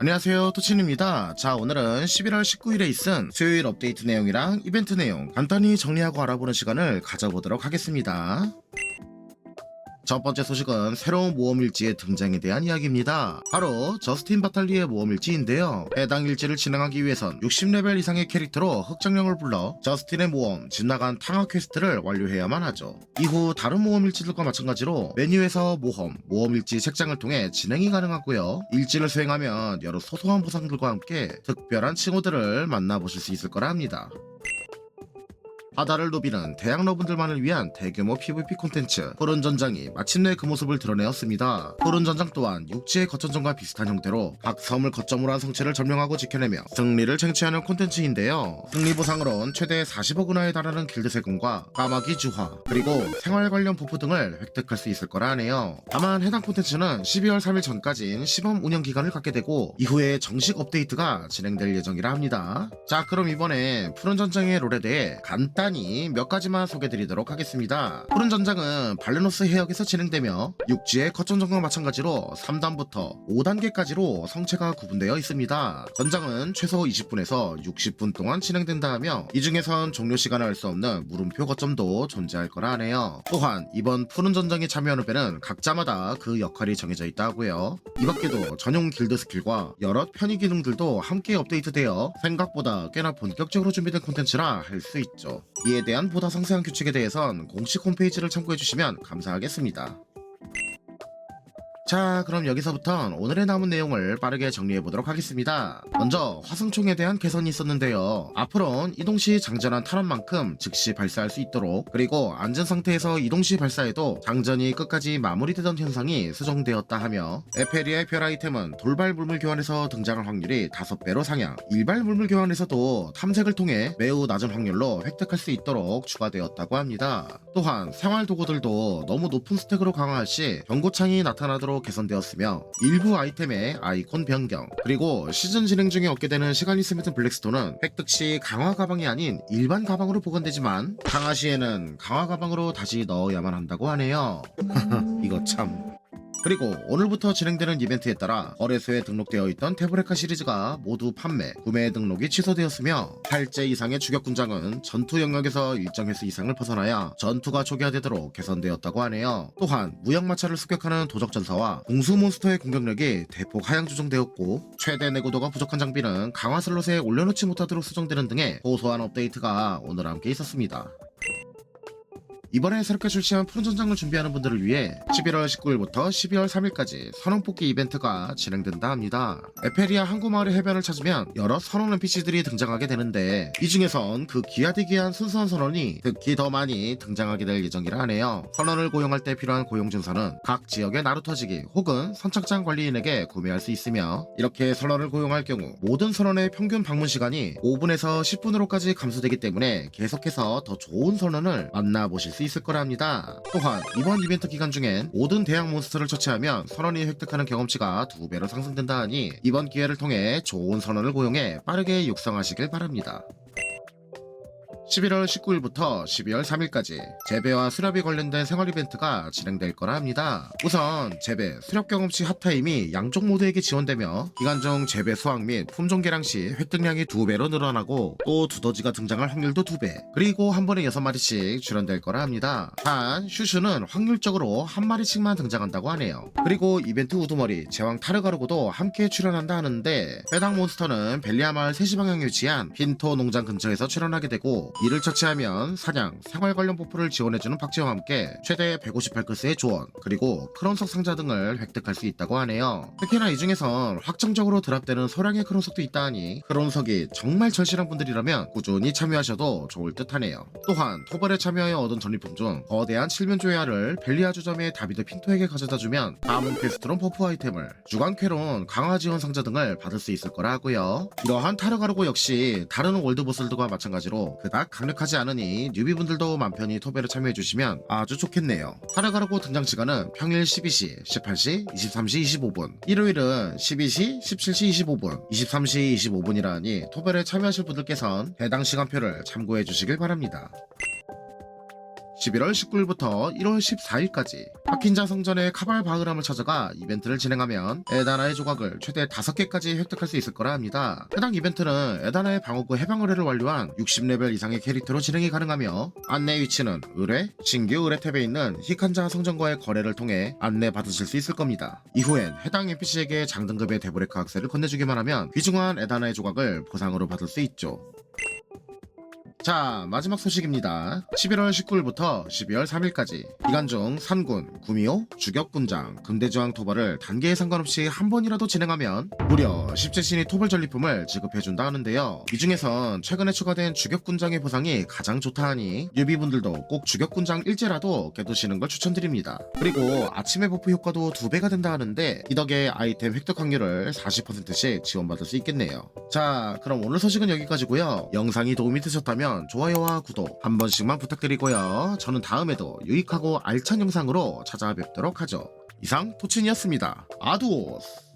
안녕하세요 토친입니다. 자 오늘은 11월 19일에 있은 수요일 업데이트 내용이랑 이벤트 내용 간단히 정리하고 알아보는 시간을 가져보도록 하겠습니다 첫 번째 소식은 새로운 모험일지의 등장에 대한 이야기입니다. 바로 저스틴 바탈리의 모험일지인데요. 해당 일지를 진행하기 위해선 60레벨 이상의 캐릭터로 흑장령을 불러 저스틴의 모험, 진나간 탕화 퀘스트를 완료해야만 하죠. 이후 다른 모험일지들과 마찬가지로 메뉴에서 모험, 모험일지 책장을 통해 진행이 가능하고요. 일지를 수행하면 여러 소소한 보상들과 함께 특별한 칭호들을 만나보실 수 있을 거라 합니다. 바다를 누비는 대학러분들만을 위한 대규모 PVP 콘텐츠 푸른 전장이 마침내 그 모습을 드러내었습니다. 푸른 전장 또한 육지의 거천전과 비슷한 형태로 각 섬을 거점으로 한 성체를 점령하고 지켜내며 승리를 쟁취하는 콘텐츠인데요. 승리 보상으론 최대 40억 은하에 달하는 길드 세금과 까마귀 주화 그리고 생활 관련 부프 등을 획득할 수 있을 거라 하네요. 다만 해당 콘텐츠는 12월 3일 전까지인 시범 운영 기간을 갖게 되고 이후에 정식 업데이트가 진행될 예정이라 합니다. 자 그럼 이번에 푸른 전장의 롤에 대해 간단 히 몇 가지만 소개드리도록 하겠습니다. 푸른 전장은 발레노스 해역에서 진행되며 육지의 거천전과 마찬가지로 3단부터 5단계까지로 성체가 구분되어 있습니다. 전장은 최소 20분에서 60분 동안 진행된다 하며 이 중에선 종료 시간을 알 수 없는 물음표 거점도 존재할 거라 하네요. 또한 이번 푸른 전장에 참여하는 배는 각자마다 그 역할이 정해져 있다 하고요. 이 밖에도 전용 길드 스킬과 여러 편의 기능들도 함께 업데이트되어 생각보다 꽤나 본격적으로 준비된 콘텐츠라 할 수 있죠. 이에 대한 보다 상세한 규칙에 대해선 공식 홈페이지를 참고해주시면 감사하겠습니다. 자, 그럼 여기서부터 오늘의 남은 내용을 빠르게 정리해 보도록 하겠습니다. 먼저 화승총에 대한 개선이 있었는데요. 앞으로는 이동 시 장전한 탄환만큼 즉시 발사할 수 있도록 그리고 안전 상태에서 이동 시 발사해도 장전이 끝까지 마무리되던 현상이 수정되었다 하며 에페리아의 별 아이템은 돌발 물물 교환에서 등장할 확률이 5배로 상향, 일발 물물 교환에서도 탐색을 통해 매우 낮은 확률로 획득할 수 있도록 추가되었다고 합니다. 또한 생활 도구들도 너무 높은 스택으로 강화할 시 경고창이 나타나도록 개선되었으며 일부 아이템의 아이콘 변경 그리고 시즌 진행 중에 얻게 되는 시간이 스미트 블랙스톤은 획득 시 강화 가방이 아닌 일반 가방으로 보관되지만 강화 시에는 강화 가방으로 다시 넣어야만 한다고 하네요. 이거 참. 그리고 오늘부터 진행되는 이벤트에 따라 거래소에 등록되어 있던 태브레카 시리즈가 모두 판매, 구매 등록이 취소되었으며 8제 이상의 추격군장은 전투 영역에서 일정 횟수 이상을 벗어나야 전투가 초기화되도록 개선되었다고 하네요. 또한 무역마차를 습격하는 도적전사와 공수 몬스터의 공격력이 대폭 하향 조정되었고 최대 내구도가 부족한 장비는 강화 슬롯에 올려놓지 못하도록 수정되는 등의 소소한 업데이트가 오늘 함께 있었습니다. 이번에 새롭게 출시한 푸른 전장을 준비하는 분들을 위해 11월 19일부터 12월 3일까지 선원 뽑기 이벤트가 진행된다 합니다. 에페리아 항구마을의 해변을 찾으면 여러 선원 NPC들이 등장하게 되는데 이 중에선 그 귀하디귀한 순수한 선원이 특히 더 많이 등장하게 될 예정이라 하네요. 선원을 고용할 때 필요한 고용 증서는 각 지역의 나루터지기 혹은 선착장 관리인에게 구매할 수 있으며 이렇게 선원을 고용할 경우 모든 선원의 평균 방문 시간이 5분에서 10분으로까지 감소되기 때문에 계속해서 더 좋은 선원을 만나보실 수 있을 거라 합니다. 또한 이번 이벤트 기간 중엔 모든 대형 몬스터를 처치하면 선원이 획득하는 경험치가 두 배로 상승된다 하니 이번 기회를 통해 좋은 선원을 고용해 빠르게 육성하시길 바랍니다. 11월 19일부터 12월 3일까지 재배와 수렵이 관련된 생활 이벤트가 진행될 거라 합니다. 우선 재배, 수렵 경험치 핫타임이 양쪽 모두에게 지원되며 기간 중 재배 수확 및 품종 개량 시 획득량이 2배로 늘어나고 또 두더지가 등장할 확률도 2배 그리고 한 번에 6마리씩 출연될 거라 합니다. 단 슈슈는 확률적으로 한 마리씩만 등장한다고 하네요. 그리고 이벤트 우두머리, 제왕 타르가르고도 함께 출연한다 하는데 해당 몬스터는 벨리아 마을 3시 방향에 위치한 핀토 농장 근처에서 출연하게 되고 이를 처치하면 사냥, 생활 관련 버프를 지원해주는 박지와 함께 최대 158클스의 조언, 그리고 크론석 상자 등을 획득할 수 있다고 하네요. 특히나 이 중에선 확정적으로 드랍되는 소량의 크론석도 있다 하니 크론석이 정말 절실한 분들이라면 꾸준히 참여하셔도 좋을 듯 하네요. 또한 토벌에 참여하여 얻은 전리품 중 거대한 칠면 조야를 벨리아 주점의 다비드 핀토에게 가져다주면 다음 퀘스트론 버프 아이템을 주간 퀘론 강화 지원 상자 등을 받을 수 있을 거라 하고요. 이러한 타르가르고 역시 다른 월드보스들과 마찬가지로 그닥 강력하지 않으니 뉴비분들도 맘 편히 토베를 참여해주시면 아주 좋겠네요. 타르가르고 등장 시간은 평일 12시, 18시, 23시 25분, 일요일은 12시, 17시 25분, 23시 25분이라니 토베를 참여하실 분들께선 해당 시간표를 참고해 주시길 바랍니다. 11월 19일부터 1월 14일까지 파킨자 성전의 카발 바흐람을 찾아가 이벤트를 진행하면 에다나의 조각을 최대 5개까지 획득할 수 있을 거라 합니다. 해당 이벤트는 에다나의 방어구 해방 의뢰를 완료한 60레벨 이상의 캐릭터로 진행이 가능하며 안내 위치는 의뢰, 신규 의뢰 탭에 있는 히칸자 성전과의 거래를 통해 안내 받으실 수 있을 겁니다. 이후엔 해당 NPC에게 장등급의 데브레카 악세를 건네주기만 하면 귀중한 에다나의 조각을 보상으로 받을 수 있죠. 자, 마지막 소식입니다. 11월 19일부터 12월 3일까지 기간 중 산군, 구미호, 주격군장, 금대저항 토벌을 단계에 상관없이 한 번이라도 진행하면 무려 10제신이 토벌 전리품을 지급해준다 하는데요. 이 중에선 최근에 추가된 주격군장의 보상이 가장 좋다 하니 뉴비분들도 꼭 주격군장 일제라도 깨두시는 걸 추천드립니다. 그리고 아침의 버프 효과도 2배가 된다 하는데 이 덕에 아이템 획득 확률을 40%씩 지원받을 수 있겠네요. 자, 그럼 오늘 소식은 여기까지고요. 영상이 도움이 되 셨다면 좋아요와 구독 한 번씩만 부탁드리고요. 저는 다음에도 유익하고 알찬 영상으로 찾아뵙도록 하죠. 이상 토친이었습니다. 아두오스.